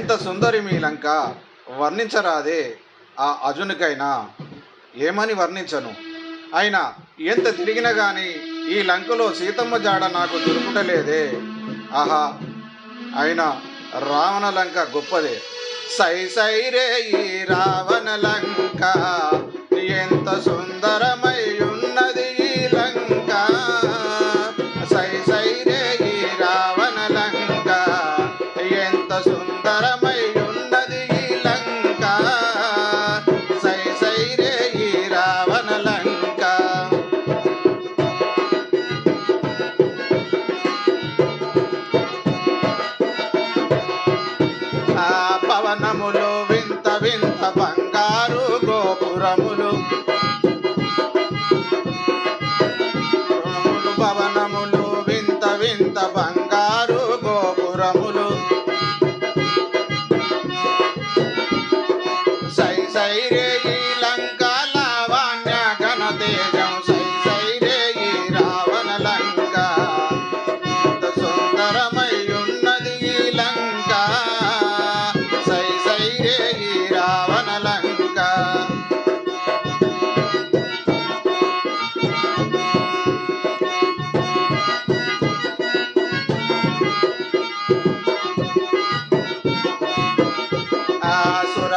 ఎంత సుందరి మీ లంక? వర్ణించరాదే ఆ అజునికైనా ఏమని వర్ణించను? అయినా ఎంత తిరిగినా గాని ఈ లంకలో సీతమ్మ జాడ నాకు దొరుకుటలేదే. ఆహా అయినా రావణ లంక గొప్పదే. సై సై రే ఈ రావణ లంకా. మధురములు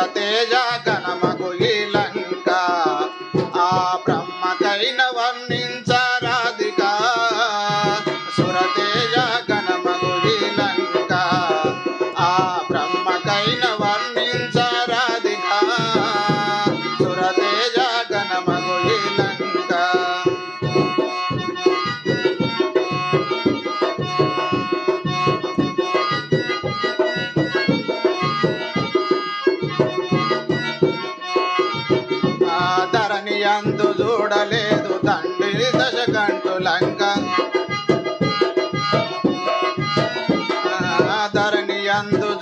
తేజ గణమగు లంక. ఆ బ్రహ్మకైన వర్ణించరాధిక. సురతేజ గణమగు లంక. ఆ బ్రహ్మకైన వర్ణించరాధిక. సురతేజ గణమగు లంక.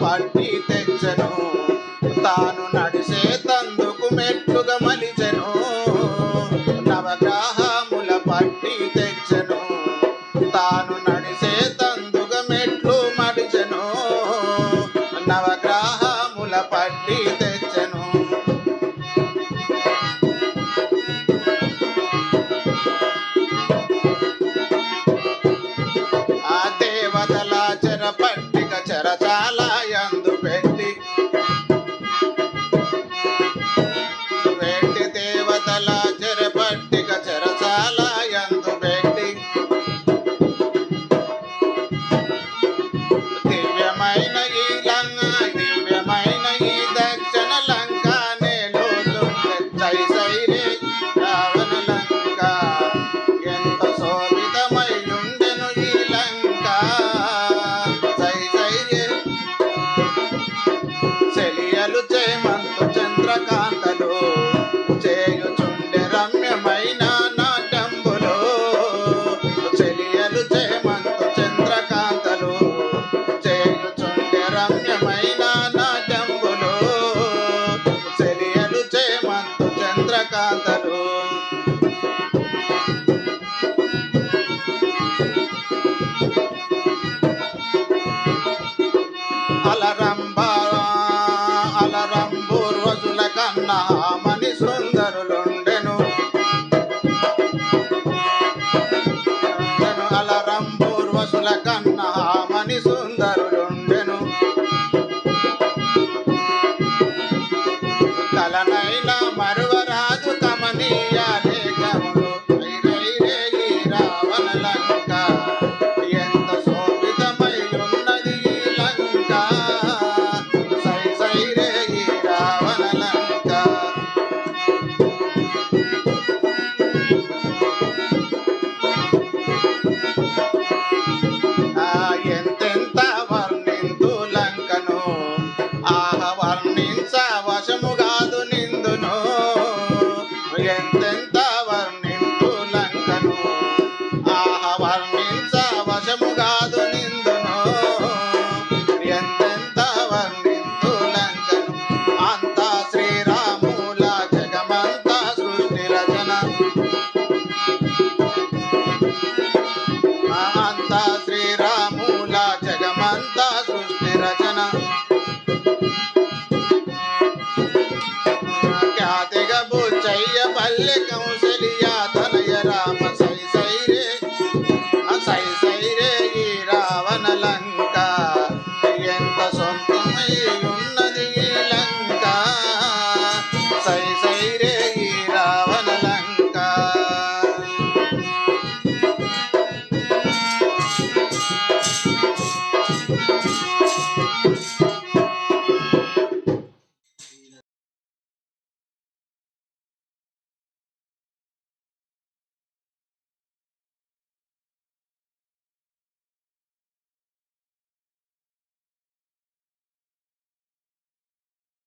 পাটি Alara contenta.